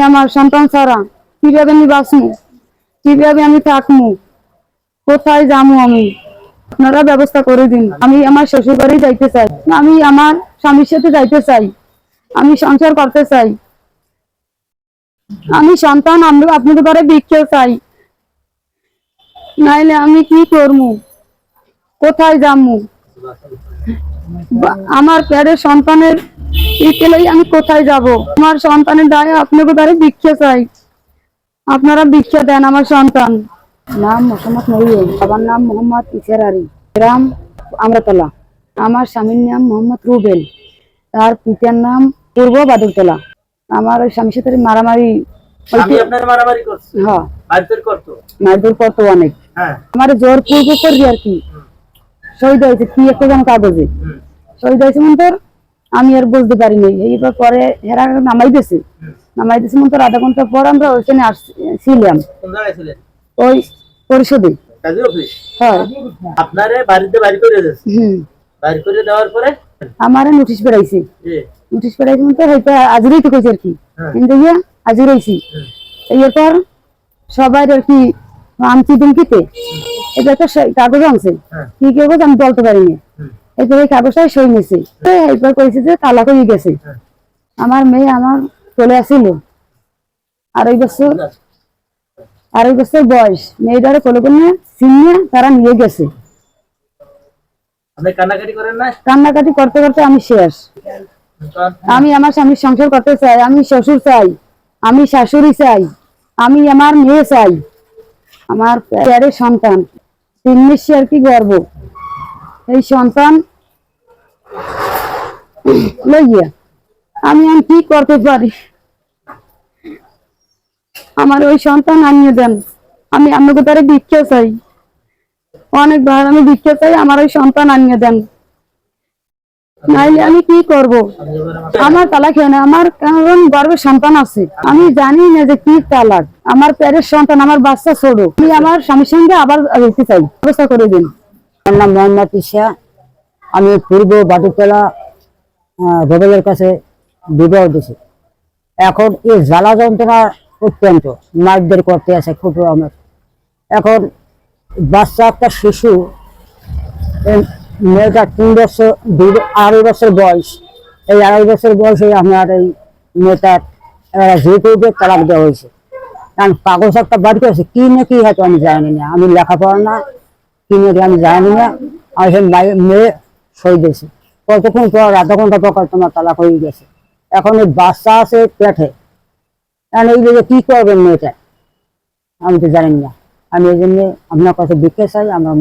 আমার সন্তান ছাড়া কীভাবে আমি বাঁচমু? কীভাবে আমি থাকমু? কোথায় যামু আমি? আপনারা ব্যবস্থা করে দিন। আমি আমার শ্বশুর বাড়ি যাইতে চাই। আমি আমার স্বামীর সাথে যাইতে চাই। আমি সংসার করতে চাই। আমি সন্তান, আমি আপনাদের ঘরে ভিক্ষে চাই। নাইলে আমি কি করব কোথায় যামু? আমার প্যারের সন্তানের ইকেলেই আমি কোথায় যাব? আমার সন্তানের দায়ে আপনাকে দ্বারা ভিক্ষা চাই। আপনারা ভিক্ষা দেন আমার সন্তান। নাম মোহাম্মদ বাবার নাম মোহাম্মদ ইসের আলী গ্রাম আমরাতলা। আমার স্বামীর নাম মোহাম্মদ রুবেল। তার পিতার নাম পূর্ব বাদুরতলা। আমার ওই স্বামীর সাথে মারামারি হ্যাঁ। মারধর করতো? অনেক। হ্যাঁ। আমার জোর পূর্ব করি আর কি। শহীদ হয়েছে। কি একটা কাগজে। শহীদ হয়েছে মন আমি আর বুঝতে পারিনি এইবার পরে হেরা নামাই দিয়েছে হুম। নামাই দিয়েছে মন আধা ঘণ্টা পর আমরা ওইখানে আসছিলাম ওই পরিষদে। কাজী আপনারে বাড়িতে বাড়ি করে হুম। বাড়ি করে দেওয়ার পরে? আমার নোটিশ বেড়াইছে। নোটিশ বেড়াইছে মন হয়তো আজরেই তো কইছে আর কি। হ্যাঁ। কিন্তু ইয়া এরপর সবাই আর কি আনছি এটা সই- কাগজ আনছে। হ্যাঁ। কি কাগজ আমি বলতে পারিনি এরপর কাগজটাই সই নিয়েছে এরপর কইছে যে তালাক হয়ে গেছে। হ্যাঁ। আমার মেয়ে আমার চলে আসিল। আড়াই বছর আড়াই বছর বয়স। মেয়েটারে কোলে কোলে চিনিয়ে তারা নিয়ে গেছে। কান্নাকাটি করতে করতে আমি শেষ। আমি আমার স্বামীর সংসার করতে চাই আমি শ্বশুর চাই আমি শাশুড়ি চাই আমি আমার মেয়ে চাই। আমার সন্তান। তিন নিশ্চয় আর কি গর্ব। এই সন্তান লইয়া আমি আমি কি করতে পারি? আমার ওই সন্তান আনিয়ে দেন। আমি আপনাকে তারে ভিক্ষা চাই। অনেকবার আমি ভিক্ষা চাই, আমার ওই সন্তান আনিয়ে দেন। নাইলে আমি কি করব? আমার- তালাক হয় না, আমার কারণ গর্ভের সন্তান আছে। আমি জানি না যে কি তালাক। আমার প্যারের সন্তান, আমার বাচ্চা ছোট। আমি আমার স্বামীর সঙ্গে আবার যেতে চাই, ব্যবস্থা করে দিন। আমার নাম মোহাম্মদ ইসা আমি পূর্ব বাদুতলা গোবেলের কাছে বিবাহ দিছি। এখন এই জ্বালা যন্ত্রণা অত্যন্ত মারধর করতে আছে খুব আমার। এখন বাচ্চা একটা শিশু মেয়েটা তিন বছর, দুই আড়াই বছর বয়স। এই আড়াই বছর বয়সে আমার এই মেয়েটার যে করবে তালাক দেওয়া হয়েছে। কারণ কাগজ একটা বাড়ি আছে, কি না কি হয়তো আমি জানি না। আমি লেখাপড়া না কি আমি জানি না। আর সে মেয়ে সই দিয়েছে কতক্ষণ পর, আধা ঘণ্টা পর তোমার তালাক হয়ে গেছে। এখন ওই বাচ্চা আছে পেটে। এখন এই যে কি করবেন মেয়েটা আমি তো জানি না। আমি এই জন্য আপনার কাছে দেখতে চাই, আমরা